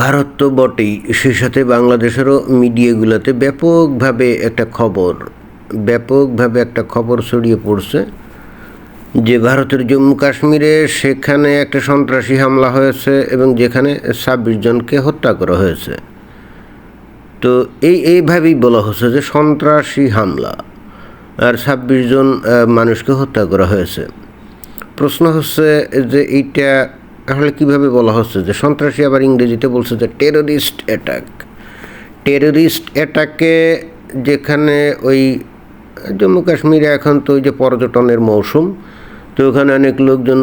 ভারত তো বটেই সেই সাথে বাংলাদেশেরও মিডিয়াগুলোতে ব্যাপকভাবে একটা খবর, ব্যাপকভাবে একটা খবর ছড়িয়ে পড়ছে যে ভারতের জম্মু কাশ্মীরে সেখানে একটা সন্ত্রাসী হামলা হয়েছে এবং যেখানে ছাব্বিশ জনকে হত্যা করা হয়েছে। তো এই, এইভাবেই বলা হচ্ছে যে সন্ত্রাসী হামলা, আর ছাব্বিশ জন মানুষকে হত্যা করা হয়েছে। প্রশ্ন হচ্ছে যে এইটা তাহলে কীভাবে বলা হচ্ছে যে সন্ত্রাসী আবার ইংরেজিতে বলছে যে টেরোরিস্ট অ্যাটাক টেরোরিস্ট অ্যাটাকে যেখানে ওই জম্মু কাশ্মীরে এখন তো ওই যে পর্যটনের মৌসুম, তো ওখানে অনেক লোকজন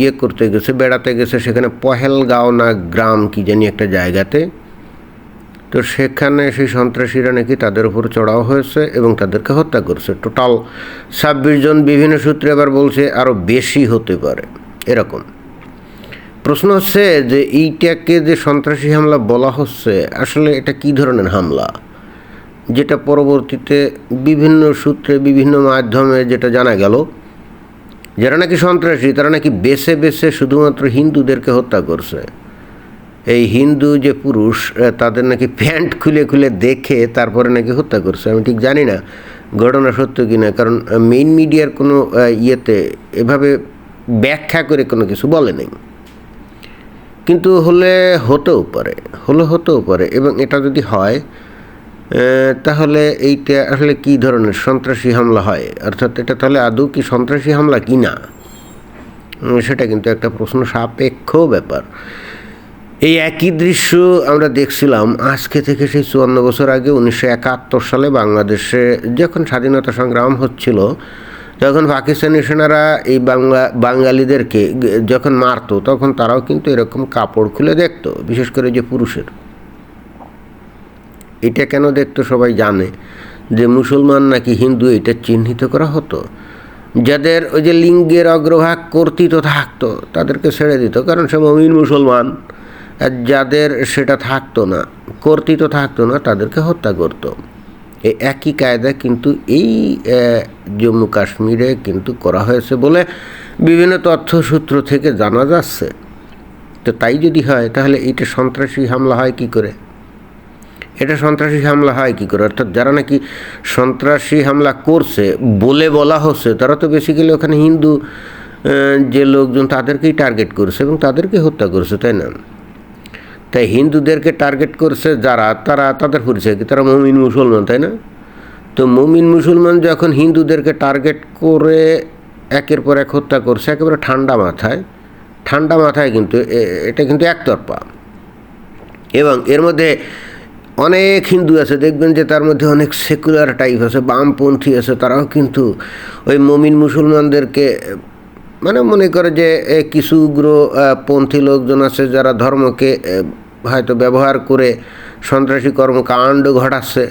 ইয়ে করতে গেছে, বেড়াতে গেছে, সেখানে পহেলগাঁও না গ্রাম কি জানি একটা জায়গাতে। তো সেখানে সেই সন্ত্রাসীরা নাকি তাদের উপর চড়াও হয়েছে এবং তাদেরকে হত্যা করছে। টোটাল ছাব্বিশ জন বিভিন্ন সূত্রে আবার বলছে আরও বেশি হতে পারে, এরকম। প্রশ্ন হচ্ছে যে এইটাকে যে সন্ত্রাসী হামলা বলা হচ্ছে, আসলে এটা কী ধরনের হামলা? যেটা পরবর্তীতে বিভিন্ন সূত্রে, বিভিন্ন মাধ্যমে যেটা জানা গেল, যারা নাকি সন্ত্রাসী, তারা নাকি বেছে বেছে শুধুমাত্র হিন্দুদেরকে হত্যা করছে। এই হিন্দু যে পুরুষ তাদের নাকি প্যান্ট খুলে খুলে দেখে তারপরে নাকি হত্যা করছে। আমি ঠিক জানি না ঘটনা সত্য কি না কারণ মেইন মিডিয়ার কোনো ইয়েতে এভাবে ব্যাখ্যা করে কোনো কিছু বলে নাই। কিন্তু হলে হতেও পারে, হলে হতেও পারে এবং এটা যদি হয় তাহলে এইটা আসলে কী ধরনের সন্ত্রাসী হামলা হয়? অর্থাৎ এটা তাহলে আদৌ কি সন্ত্রাসী হামলা কি না? সেটা কিন্তু একটা প্রশ্ন সাপেক্ষ ব্যাপার। এই একই দৃশ্য আমরা দেখছিলাম আজকে থেকে সেই চুয়ান্ন বছর আগে, উনিশশো একাত্তর সালে বাংলাদেশে যখন স্বাধীনতা সংগ্রাম হচ্ছিল তখন পাকিস্তানি সেনারা এই বাংলা, বাঙালিদেরকে যখন মারতো, তখন তারাও কিন্তু এরকম কাপড় খুলে দেখতো, বিশেষ করে যে পুরুষের। এটা কেন দেখতো সবাই জানে, যে মুসলমান নাকি হিন্দু, এটা চিহ্নিত করা হতো। যাদের ওই যে লিঙ্গের অগ্রভাগ কর্তৃত থাকতো, তাদেরকে ছেড়ে দিত, কারণ সে মমিন মুসলমান। যাদের সেটা থাকতো না, কর্তৃত থাকতো না, তাদেরকে হত্যা করতো। এই একই কায়দা কিন্তু এই জম্মু কাশ্মীরে কিন্তু করা হয়েছে বলে বিভিন্ন তথ্যসূত্র থেকে জানা যাচ্ছে। তো তাই যদি হয়, তাহলে এটা সন্ত্রাসী হামলা হয় কি করে? এটা সন্ত্রাসী হামলা হয় কী করে? অর্থাৎ যারা নাকি সন্ত্রাসী হামলা করছে বলে বলা হচ্ছে, তারা তো বেসিক্যালি ওখানে হিন্দু যে লোকজন তাদেরকেই টার্গেট করছে এবং তাদেরকে হত্যা করছে, তাই না? তাই হিন্দুদেরকে টার্গেট করছে যারা, তারা তাদের পরিচয় কি? তারা মমিন মুসলমান, তাই না? তো মমিন মুসলমান যখন হিন্দুদেরকে টার্গেট করে একের পর এক হত্যা করছে, একেবারে ঠান্ডা মাথায় ঠান্ডা মাথায় কিন্তু এটা কিন্তু একতরফা। এবং এর মধ্যে অনেক হিন্দু আছে, দেখবেন যে তার মধ্যে অনেক সেকুলার টাইপ আছে, বামপন্থী আছে, তারাও কিন্তু ওই মমিন মুসলমানদেরকে মানে মনে করে যে কিছু উগ্র পন্থী লোকজন আছে যারা ধর্মকে হয়তো ব্যবহার করে সন্ত্রাসী কর্মকাণ্ড ঘটাচ্ছে।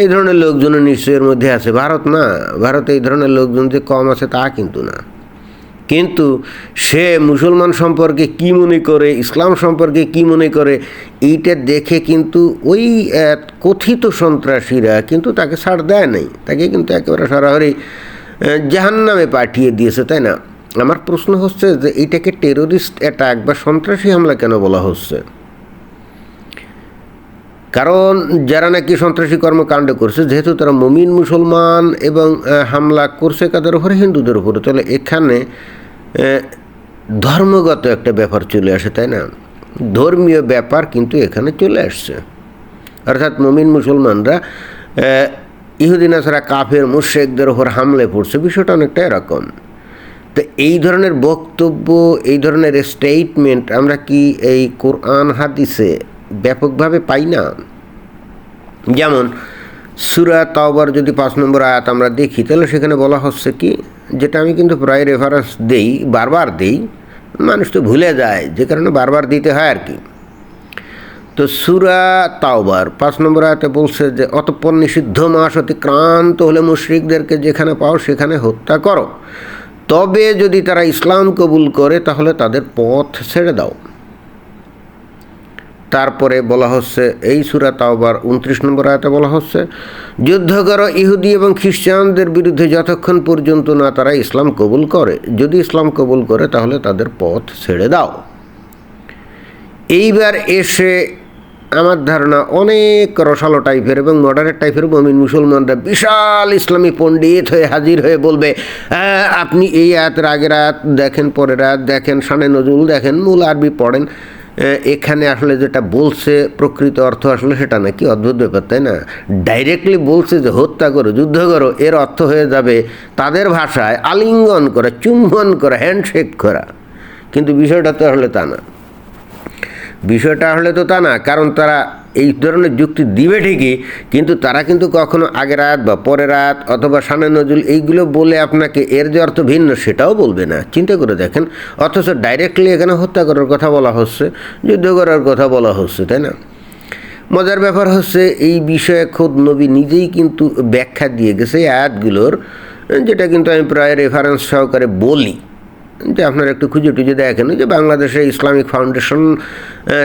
এই ধরনের লোকজনও নিশ্চয়ের মধ্যে আছে। ভারত না, ভারতে এই ধরনের লোকজন যে কম আছে তা কিন্তু না। কিন্তু সে মুসলমান সম্পর্কে কি মনে করে, ইসলাম সম্পর্কে কি মনে করে, এইটা দেখে কিন্তু ওই কথিত সন্ত্রাসীরা কিন্তু তাকে ছাড় দেয় নাই। তাকে কিন্তু একেবারে সরাসরি জাহান নামে পাঠিয়ে দিয়েছে, তাই না? আমার প্রশ্ন হচ্ছে যে এইটাকে টেরোরিস্ট অ্যাটাক বা সন্ত্রাসী হামলা কেন বলা হচ্ছে? কারণ যারা নাকি সন্ত্রাসী কর্মকাণ্ড করছে, যেহেতু তারা মমিন মুসলমান এবং হামলা করছে কাদের উপরে, হিন্দুদের উপরে, তাহলে এখানে ধর্মগত একটা ব্যাপার চলে আসে, তাই না? ধর্মীয় ব্যাপার কিন্তু এখানে চলে আসছে। অর্থাৎ মমিন মুসলমানরা ইহুদিন আসারা কাফের মুশেকদের ওপর হামলে পড়ছে, বিষয়টা অনেকটা এরকম। তো এই ধরনের বক্তব্য, এই ধরনের স্টেটমেন্ট আমরা কি এই কোরআন হাদিসে ব্যাপকভাবে পাই না। যেমন, সুরা তাওবার যদি পাঁচ নম্বর আয়াত আমরা দেখি, তাহলে সেখানে বলা হচ্ছে কি, যেটা আমি কিন্তু প্রায় রেফারেন্স দেই, বারবার দেই, মানুষ তো ভুলে যায়, যে কারণে বারবার দিতে হয় আর কি। তো সুরা তাওবার পাঁচ নম্বর আয়াতে বলছে যে, অতঃপর নিষিদ্ধ মাস অতিক্রান্ত হলে মুশরিকদেরকে যেখানে পাও সেখানে হত্যা করো। তবে যদি তারা ইসলাম কবুল করে, তাহলে তাদের পথ ছেড়ে দাও। তারপরে বলা হচ্ছে এই সুরা তাওবার উনত্রিশ নম্বর আয়াতে বলা হচ্ছে যুদ্ধ করো ইহুদি এবং খ্রিস্টানদের বিরুদ্ধে যতক্ষণ পর্যন্ত না তারা ইসলাম কবুল করে যদি ইসলাম কবুল করে তাহলে তাদের পথ ছেড়ে দাও। এইবার এসে আমার ধারণা অনেক রসালো টাইপের এবং মডারেট টাইপের মমিন মুসলমানরা বিশাল ইসলামী পণ্ডিত হয়ে হাজির হয়ে বলবে "হ্যাঁ, আপনি এই আয়াতের আগের আয়াত দেখেন পরের আয়াত দেখেন সানে নজরুল দেখেন মূল আরবি পড়েন। এখানে আসলে যেটা বলছে প্রকৃত অর্থ আসলে সেটা নাকি অদ্ভুত ব্যাপার, তাই না? ডাইরেক্টলি বলছে যে হত্যা করো, যুদ্ধ করো, এর অর্থ হয়ে যাবে তাদের ভাষায় আলিঙ্গন করা, চুম্বন করা হ্যান্ডশেক করা। কিন্তু বিষয়টা তো আসলে তা না। বিষয়টা হলে তো তা না, কারণ তারা এই ধরনের যুক্তি দিবে ঠিকই, কিন্তু তারা কিন্তু কখনো আগের রাত বা পরের রাত অথবা সানে নজরুল এইগুলো বলে আপনাকে এর যে অর্থ ভিন্ন সেটাও বলবে না। চিন্তা করে দেখেন, অথচ ডাইরেক্টলি এখানে হত্যা করার কথা বলা হচ্ছে, যুদ্ধ করার কথা বলা হচ্ছে, তাই না? মজার ব্যাপার হচ্ছে এই বিষয়ে খোদ নবী নিজেই কিন্তু ব্যাখ্যা দিয়ে গেছে এই আয়াতগুলোর, যেটা কিন্তু আমি প্রায় রেফারেন্স সহকারে বলি। যে আপনারা একটু খুঁজে টুজে দেখেন যে বাংলাদেশে ইসলামিক ফাউন্ডেশন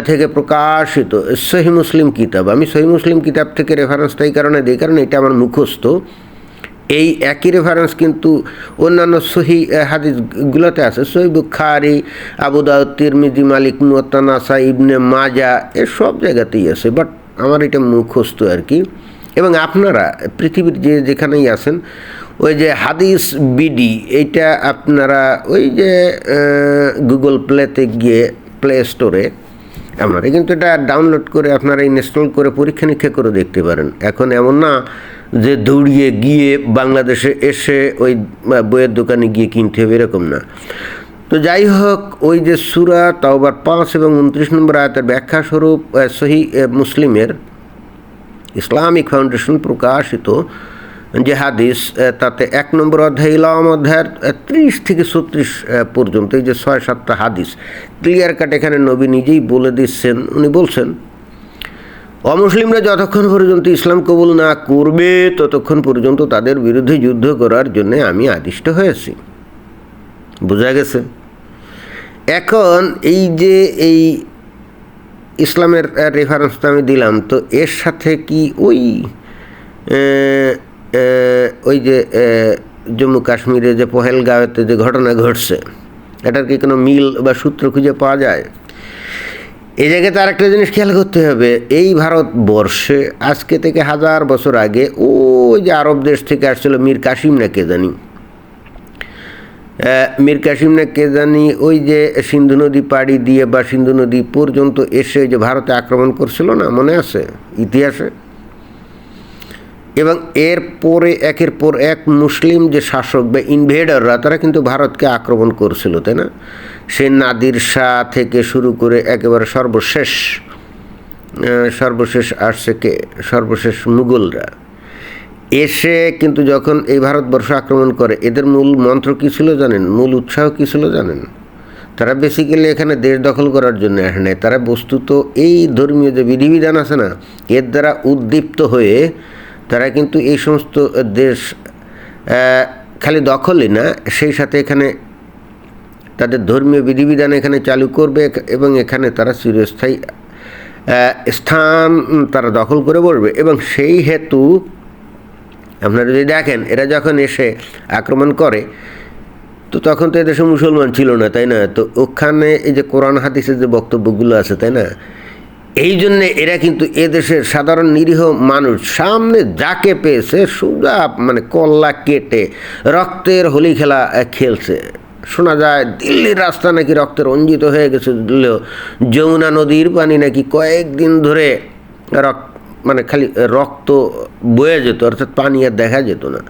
থেকে প্রকাশিত সহি মুসলিম কিতাব। আমি সহি মুসলিম কিতাব থেকে রেফারেন্সটা এই কারণে দিই, কারণ এটা আমার মুখস্থ। এই একই রেফারেন্স কিন্তু অন্যান্য সহি হাদিসগুলোতে আছে। সহি বুখারি আবুদাউদ তিরমিজি, মালিক মুত্তানাসা ইবনে মাজা, এ সব জায়গাতেই আছে। বাট আমার এটা মুখস্থ আর কি। এবং আপনারা পৃথিবীর যে যেখানেই আছেন ওই যে হাদিস বিডি এইটা আপনারা ওই যে গুগল প্লেতে গিয়ে প্লে স্টোরে আপনারা কিন্তু এটা ডাউনলোড করে আপনারা ইনস্টল করে পরীক্ষা নিরীক্ষা করে দেখতে পারেন। এখন এমন না যে দৌড়িয়ে গিয়ে বাংলাদেশে এসে ওই বইয়ের দোকানে গিয়ে কিনতে হবে, এরকম না। তো যাই হোক, ওই যে সুরা তাওবার পাঁচ এবং উনত্রিশ নম্বর আয়াতের ব্যাখ্যা স্বরূপ সহি মুসলিমের ইসলামিক ফাউন্ডেশন প্রকাশিত যে হাদিস তাতে এক নম্বর অধ্যায় ইলাম অধ্যায়ের ত্রিশ থেকে ছত্রিশ পর্যন্ত, এই যে ছয় সাতটা হাদিস। ক্লিয়ার কাট এখানে নবী নিজেই বলে দিচ্ছেন, উনি বলছেন অমুসলিমরা যতক্ষণ পর্যন্ত ইসলাম কবুল না করবে, ততক্ষণ পর্যন্ত তাদের বিরুদ্ধে যুদ্ধ করার জন্য আমি আদিষ্ট হয়েছি। বোঝা গেছে? এখন এই যে এই ইসলামের রেফারেন্সটা আমি দিলাম, তো এর সাথে কি ওই ওই যে জম্মু কাশ্মীরে যে পহেলগাঁওতে যে ঘটনা ঘটছে, এটার কি কোনো মিল বা সূত্র খুঁজে পাওয়া যায়? এই জায়গাতে আরেকটা জিনিস খেয়াল করতে হবে, এই ভারতবর্ষে আজকে থেকে হাজার বছর আগে ওই যে আরব দেশ থেকে আসছিল মীর কাসিম না কে জানি। মীর কাসিম না কে জানি ওই যে সিন্ধু নদী পাড়ি দিয়ে বা সিন্ধু নদী পর্যন্ত এসে যে ভারতে আক্রমণ করছিল না, মনে আছে? ইতিহাসে? এবং এর পরে, একের পর এক মুসলিম যে শাসক বা ইনভেডাররা তারা কিন্তু ভারতকে আক্রমণ করছিল, তাই না? সে নাদির শাহ থেকে শুরু করে একেবারে সর্বশেষ সর্বশেষ আসছে কে? সর্বশেষ মুঘলরা। এসে কিন্তু যখন এই ভারতবর্ষ আক্রমণ করে, এদের মূল মন্ত্র কী ছিল জানেন? মূল উৎসাহ কী ছিল জানেন? তারা বেসিক্যালি এখানে দেশ দখল করার জন্য আসে নাই। তারা বস্তুত এই ধর্মীয় যে বিধিবিধান আছে না, এর দ্বারা উদ্দীপ্ত হয়ে তারা কিন্তু এই সমস্ত দেশ খালি দখলই না, সেই সাথে এখানে তাদের ধর্মীয় বিধিবিধান এখানে চালু করবে এবং এখানে তারা চিরস্থায়ী স্থান তারা দখল করে বসবে। এবং সেই হেতু আপনারা যদি দেখেন, এরা যখন এসে আক্রমণ করে, তো তখন তো এদেশে মুসলমান ছিল না, তাই না? তো ওখানে এই যে কোরআন, হাদিসের যে বক্তব্যগুলো আছে, তাই না? এই জন্যে এরা কিন্তু এদেশের সাধারণ নিরীহ মানুষ। সামনে যাকে পেয়েছে সোজা মানে কল্লা কেটে রক্তের হোলি খেলা খেলছে। শোনা যায় দিল্লির রাস্তা নাকি রক্তে রঞ্জিত হয়ে গেছে যমুনা নদীর পানি নাকি কয়েকদিন ধরে রক্ত মানে খালি রক্ত বয়ে যেত, অর্থাৎ পানি আর দেখা যেত না।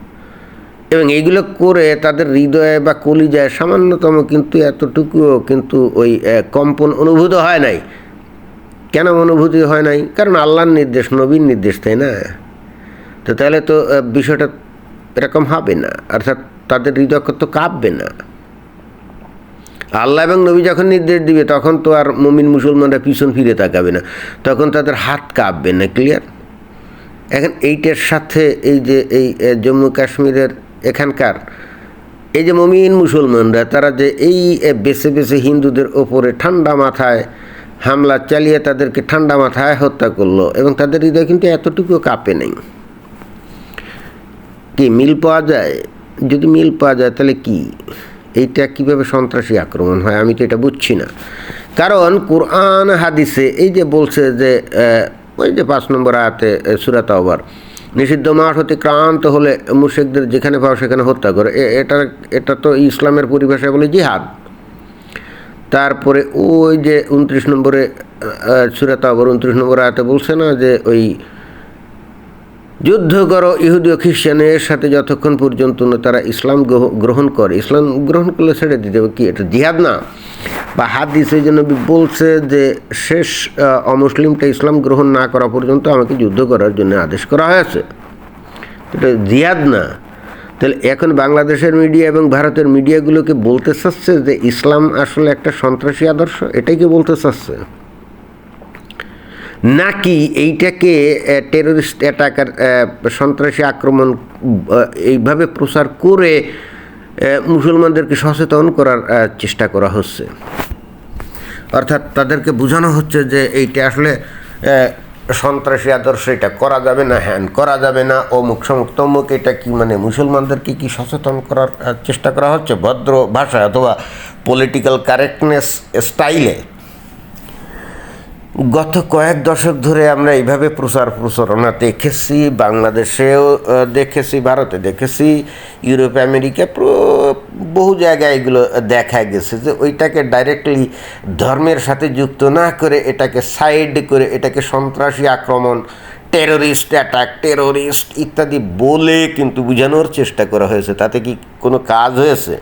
এবং এইগুলো করে তাদের হৃদয়ে বা কলিজায় সামান্যতম কিন্তু এতটুকুও কিন্তু ওই কম্পন অনুভূত হয় নাই। কেন অনুভূতি হয় নাই? কারণ আল্লাহর নির্দেশ, নবীর নির্দেশ, তাই না? তো তাহলে তো বিষয়টা এরকম হবে না। অর্থাৎ তাদের হৃদয় তো কাঁপবে না। আল্লাহ এবং নবী যখন নির্দেশ দিবে, তখন তো আর মুমিন মুসলমানরা পিছন ফিরে তাকাবে না। তখন তাদের হাত কাঁপবে না ক্লিয়ার এখন এইটার সাথে এই যে, এই জম্মু কাশ্মীরের এখানকার এই যে মমিন মুসলমানরা, তারা যে এই বেছে বেছে হিন্দুদের ওপরে ঠান্ডা মাথায় হামলা চালিয়ে তাদেরকে ঠান্ডা মাথায় হত্যা করল এবং তাদের হৃদয় কিন্তু এতটুকু কাঁপে নেই। কি মিল পাওয়া যায়? যদি মিল পাওয়া যায় তাহলে কি? এইটা কীভাবে সন্ত্রাসী আক্রমণ হয় আমি তো এটা বুঝছি না। কারণ কোরআন, হাদিসে এই যে বলছে যে ওই যে পাঁচ নম্বর আয়াতে সুরাত আবার নিষিদ্ধ মাস অতিক্রান্ত হলে মুশেকদের যেখানে পাও সেখানে হত্যা করে। এটা এটা তো ইসলামের পরিভাষায় বলে জিহাদ। তারপরে ওই যে উনত্রিশ নম্বরে সুরাত আবার উনত্রিশ নম্বর আয়াতে বলছে না যে ওই যুদ্ধ করো ইহুদি ও খ্রিস্টানের সাথে যতক্ষণ পর্যন্ত না তারা ইসলাম গ্রহ- গ্রহণ করে। ইসলাম গ্রহণ করলে ছেড়ে দিতে হবে কি? এটা জিহাদ না। বা হাদিস এই জন্য বলছে যে শেষ অমুসলিমটা ইসলাম গ্রহণ না করা পর্যন্ত আমাকে যুদ্ধ করার জন্য আদেশ করা হয়েছে। এটা জিহাদ না। তাহলে এখন বাংলাদেশের মিডিয়া এবং ভারতের মিডিয়াগুলোকে বলতে চাচ্ছে যে ইসলাম আসলে একটা সন্ত্রাসী আদর্শ? এটাই কি বলতে চাচ্ছে? নাকি এইটাকে টেরোরিস্ট অ্যাটাকার সন্ত্রাসী আক্রমণ এইভাবে প্রচার করে মুসলমানদেরকে সচেতন করার চেষ্টা করা হচ্ছে? অর্থাৎ তাদেরকে বোঝানো হচ্ছে যে এইটা আসলে সন্ত্রাসী আদর্শ এটা করা যাবে না, হ্যান করা যাবে না। অমুক সমুক তমুক, এটা কি মানে মুসলমানদেরকে কি সচেতন করার চেষ্টা করা হচ্ছে? ভদ্র ভাষা অথবা পলিটিক্যাল কারেক্টনেস স্টাইলে গত কয়েক দশক ধরে আমরা এইভাবে প্রচার প্রচারণা দেখেছি, বাংলাদেশেও দেখেছি, ভারতে দেখেছি, ইউরোপ, আমেরিকা বহু জায়গায় এগুলো দেখা গেছে যে ওইটাকে ডাইরেক্টলি ধর্মের সাথে যুক্ত না করে এটাকে সাইড করে এটাকে সন্ত্রাসী আক্রমণ টেরোরিস্ট অ্যাটাক টেরোরিস্ট ইত্যাদি বলে কিন্তু বোঝানোর চেষ্টা করা হয়েছে। তাতে কি কোনো কাজ হয়েছে?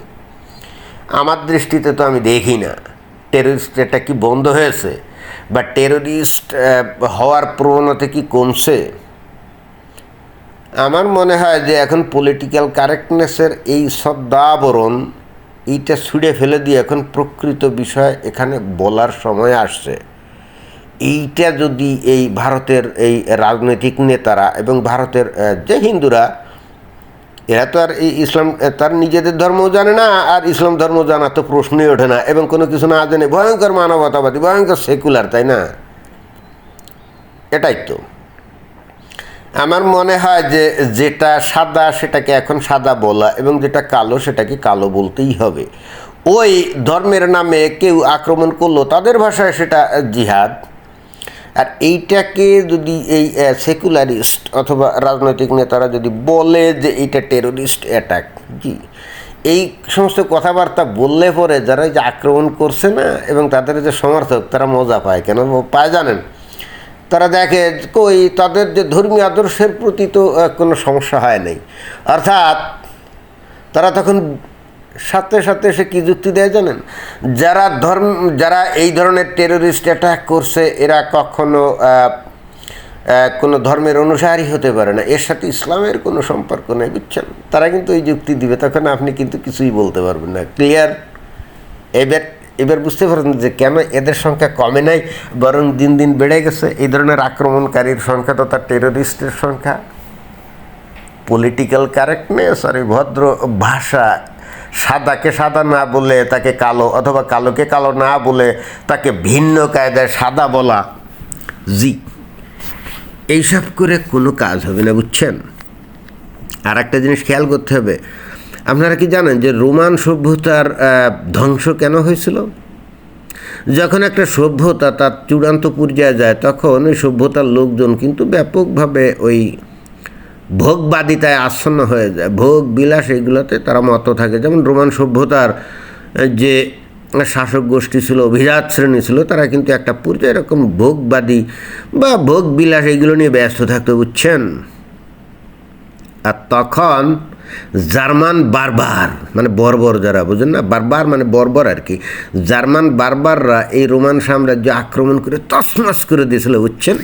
আমার দৃষ্টিতে তো আমি দেখি না। টেরোরিস্ট এটা কি বন্ধ হয়েছে? বা টেররিস্ট হওয়ার প্রবণতা কি কমছে? আমার মনে হয় যে এখন পলিটিক্যাল কারেক্টনেসের এই সদ্দাবরণ এইটা ছুঁড়ে ফেলে দিয়ে এখন প্রকৃত বিষয় এখানে বলার সময় আসছে। এইটা যদি এই ভারতের এই রাজনৈতিক নেতারা এবং ভারতের যে হিন্দুরা এরা তো আর এই ইসলাম তার নিজেদের ধর্ম জানে না, আর ইসলাম ধর্ম জানা তো প্রশ্নই ওঠে না, এবং কোনো কিছু না জানে ভয়ঙ্কর মানবতাবাদী, ভয়ঙ্কর সেকুলার, তাই না? এটাই তো। আমার মনে হয় যে যেটা সাদা সেটাকে এখন সাদা বলা, এবং যেটা কালো সেটাকে কালো বলতেই হবে। ওই ধর্মের নামে কেউ আক্রমণ করল, তাদের ভাষায় সেটা জিহাদ। আর এইটাকে যদি এই সেকুলারিস্ট অথবা রাজনৈতিক নেতারা যদি বলে যে এইটা টেরোরিস্ট অ্যাটাক জি। এই সমস্ত কথাবার্তা বললে পরে যারা যে আক্রমণ করছে না এবং তাদের যে সমর্থক, তারা মজা পায়। কেন? পায় জানেন? তারা দেখে কই তাদের যে ধর্মীয় আদর্শের প্রতি তো কোনো সমস্যা হয় নাই। অর্থাৎ তারা তখন সাথে সাথে সে কী যুক্তি দেয় জানেন? যারা ধর্ম, যারা এই ধরনের টেরোরিস্ট অ্যাটাক করছে, এরা কখনো কোনো ধর্মের অনুসারী হতে পারে না। এর সাথে ইসলামের কোনো সম্পর্ক নেই, বুঝছেন? তারা কিন্তু এই যুক্তি দিবে, তখন আপনি কিন্তু কিছুই বলতে পারবেন না। ক্লিয়ার এবার এবার বুঝতে পারেন যে কেন এদের সংখ্যা কমে নাই, বরং দিন দিন বেড়ে গেছে? এই ধরনের আক্রমণকারীর সংখ্যা তথা টেরোরিস্টের সংখ্যা? পলিটিক্যাল কারেক্টনেস আর এই ভদ্র ভাষা সাদাকে সাদা না বলে তাকে কালো অথবা কালোকে কালো না বলে তাকে ভিন্ন কায়দায় সাদা বলা। জি। এইসব করে কোনো কাজ হবে না, বুঝছেন? আর একটা জিনিস খেয়াল করতে হবে। আপনারা কি জানেন যে রোমান সভ্যতার ধ্বংস কেন হয়েছিল? যখন একটা সভ্যতা তার চূড়ান্ত পর্যায়ে যায়, তখন ওই সভ্যতার লোকজন কিন্তু ব্যাপকভাবে ওই ভোগবাদিতায় আচ্ছন্ন হয়ে যায়। ভোগ, বিলাস এগুলোতে তারা মত থাকে। যেমন রোমান সভ্যতার যে শাসক গোষ্ঠী ছিল, অভিজাত শ্রেণি ছিল, তারা কিন্তু একটা পর্যায়ে এরকম ভোগবাদী বা ভোগ, বিলাস এগুলো নিয়ে ব্যস্ত থাকতে, বুঝছেন? আর তখন জার্মান বারবার মানে বর্বর যারা, বুঝেন না? বারবার মানে বর্বর আর কি। জার্মান বারবাররা এই রোমান সাম্রাজ্য আক্রমণ করে তছনছ করে দিয়েছিল, বুঝছেন?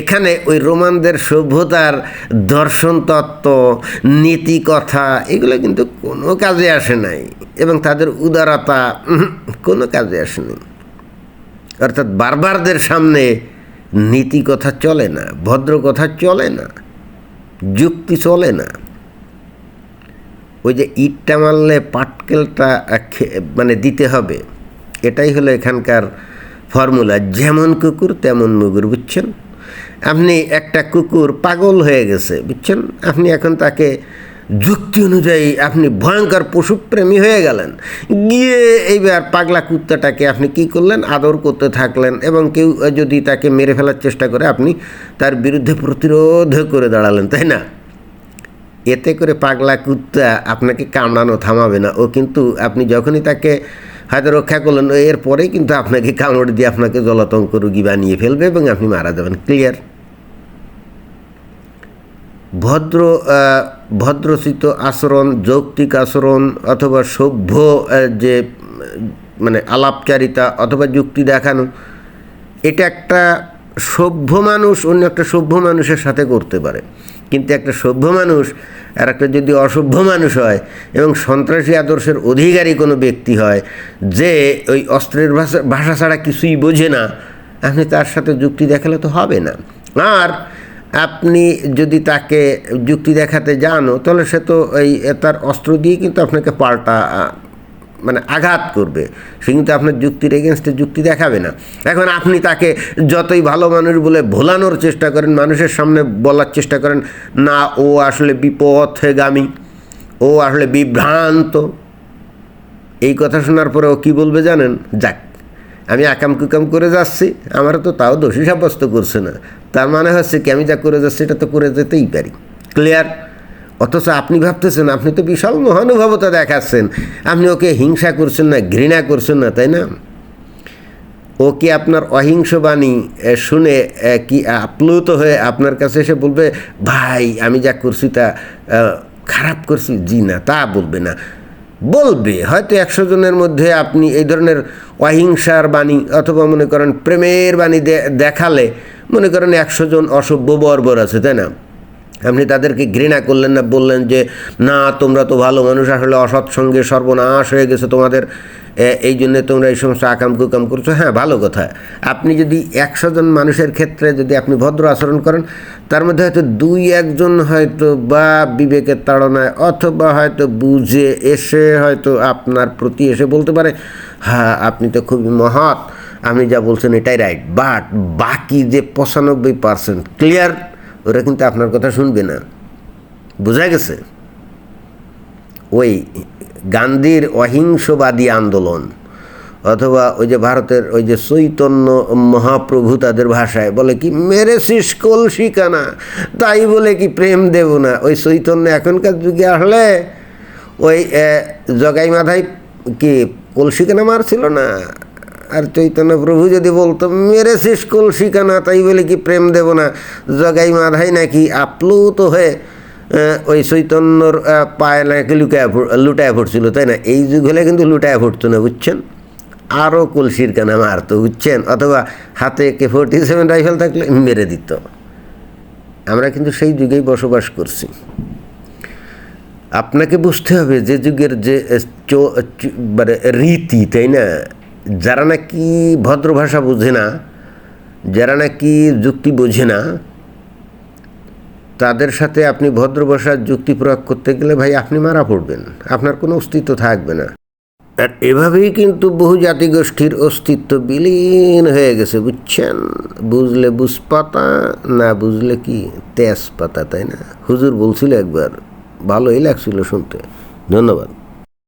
এখানে ওই রোমানদের সভ্যতার দর্শন তত্ত্ব নীতি কথা এগুলো কিন্তু কোনো কাজে আসে নাই। এবং তাদের উদারতা কোনো কাজে আসেনি অর্থাৎ বারবারদের সামনে নীতি কথা চলে না ভদ্র কথা চলে না, যুক্তি চলে না। ওই যে ইটটা মারলে পাটকেলটা মানে দিতে হবে। এটাই হলো এখানকার ফর্মুলা। যেমন কুকুর তেমন মুগুর, বুঝছেন? আপনি একটা কুকুর পাগল হয়ে গেছে, বুঝছেন? আপনি এখন তাকে যুক্তি অনুযায়ী আপনি ভয়ঙ্কর পশুপ্রেমী হয়ে গেলেন। গিয়ে এইবার পাগলা কুত্তাটাকে আপনি কি করলেন? আদর করতে থাকলেন এবং কেউ যদি তাকে মেরে ফেলার চেষ্টা করে, আপনি তার বিরুদ্ধে প্রতিরোধ করে দাঁড়ালেন, তাই না? এতে করে পাগলা কুত্তা আপনাকে কামড়ানো থামাবে না। ও কিন্তু আপনি যখনই তাকে হয়তো রক্ষা করলেন এর পরেই কিন্তু আপনাকে কামড় দিয়ে আপনাকে জলাতঙ্ক রুগী বানিয়ে ফেলবে এবং আপনি মারা যাবেন। ক্লিয়ার ভদ্র ভদ্রচিত আচরণ, যৌক্তিক আচরণ অথবা সভ্য যে মানে আলাপচারিতা অথবা যুক্তি দেখানো, এটা একটা সভ্য মানুষ অন্য একটা সভ্য মানুষের সাথে করতে পারে। কিন্তু একটা সভ্য মানুষ আর একটা যদি অসভ্য মানুষ হয় এবং সন্ত্রাসী আদর্শের অধিকারী কোনো ব্যক্তি হয়, যে ওই অস্ত্রের ভাষা ভাষা ছাড়া কিছুই বোঝে না, আপনি তার সাথে যুক্তি দেখালে তো হবে না। আর আপনি যদি তাকে যুক্তি দেখাতে জানো, তাহলে সে তো এই, তার অস্ত্র দিয়ে কিন্তু আপনাকে পাল্টা মানে আঘাত করবে। সে কিন্তু আপনার যুক্তির এগেনস্টে যুক্তি দেখাবে না। এখন আপনি তাকে যতই ভালো মানুষ বলে ভোলানোর চেষ্টা করেন, মানুষের সামনে বলার চেষ্টা করেন, না, ও আসলে বিপথেগামী, ও আসলে বিভ্রান্ত। এই কথা শোনার পরে ও কী বলবে জানেন? যাক, আমি আকাম কুকাম করে যাচ্ছি আমার তো তাও দোষী সাব্যস্ত করছে না। তার মানে হচ্ছে কি, আমি যা করে যাচ্ছি, এটা তো করে যেতেই পারি। ক্লিয়ার অথচ আপনি ভাবতেছেন, আপনি তো বিশাল মহানুভবতা দেখাচ্ছেন। আপনি ওকে হিংসা করছেন না, ঘৃণা করছেন না, তাই না? ও কি আপনার অহিংস বাণী শুনে কি আপ্লুত হয়ে আপনার কাছে এসে বলবে, ভাই, আমি যা করছি তা খারাপ করছি? জি না, তা বলবে না। বলবে, হয়তো একশো জনের মধ্যে আপনি এই ধরনের অহিংসার বাণী অথবা মনে করেন প্রেমের বাণী দেখালে, মনে করেন একশো জন অসভ্য বর্বর আছে, তাই না? আপনি তাদেরকে ঘৃণা করলেন না, বললেন যে, না, তোমরা তো ভালো মানুষ, আসলে অসৎসঙ্গে সর্বনাশ হয়ে গেছে তোমাদের। এই জন্য তোমরা এই সমস্ত আকাম কুকাম করছ। হ্যাঁ ভালো কথা। আপনি যদি একশো জন মানুষের ক্ষেত্রে যদি আপনি ভদ্র আচরণ করেন, তার মধ্যে হয়তো দুই, একজন হয়তো বা বিবেকের তাড়নায় অথবা হয়তো বুঝে এসে হয়তো আপনার প্রতি এসে বলতে পারে হ্যাঁ আপনি তো খুবই মহৎ আপনি যা বলছেন এটাই রাইট বাট বাকি যে পঁচানব্বই পার্সেন্ট ক্লিয়ার ওরা কিন্তু আপনার কথা শুনবে না। বোঝা গেছে? ওই গান্ধীর অহিংসবাদী আন্দোলন অথবা ওই যে ভারতের ওই যে চৈতন্য মহাপ্রভু তাদের ভাষায় বলে কি মেরে শিস কলসিকানা তাই বলে কি প্রেম দেব না? ওই চৈতন্য এখনকার যুগে আসলে ওই জগাই মাথায় কি কলসিকানা মারছিল না? আর চৈতন্য প্রভু যদি বলতো মেরে শেষ কলসিকানা তাই বলে কি প্রেম দেব না? জগাই মাধাই নাকি আপ্লুত হয়ে ওই চৈতন্যর পায়ে নাকি লুকায় লুটায় ফুটছিল তাই না? এই যুগ হলে কিন্তু লুটায় ফুটতো না, বুঝছেন? আরও কলসির কানা মারতো, বুঝছেন? অথবা হাতে কে ফোর্টি সেভেন রাইফেল থাকলে মেরে দিত। আমরা কিন্তু সেই যুগেই বসবাস করছি। আপনাকে বুঝতে হবে যে যুগের যে মানে রীতি, তাই না? যারা নাকি ভদ্র ভাষা বোঝে না, যারা নাকি যুক্তি বোঝে না, তাদের সাথে আপনি ভদ্র ভাষার যুক্তি প্রয়োগ করতে গেলে ভাই আপনি মারা পড়বেন, আপনার কোনো অস্তিত্ব থাকবে না। আর এভাবেই কিন্তু বহু জাতিগোষ্ঠীর অস্তিত্ব বিলীন হয়ে গেছে, বুঝছেন? বুঝলে বুঝপাতা, না বুঝলে কি তেজপাতা, তাই না? হুজুর বলছিল একবার, ভালোই লাগছিল শুনতে। ধন্যবাদ।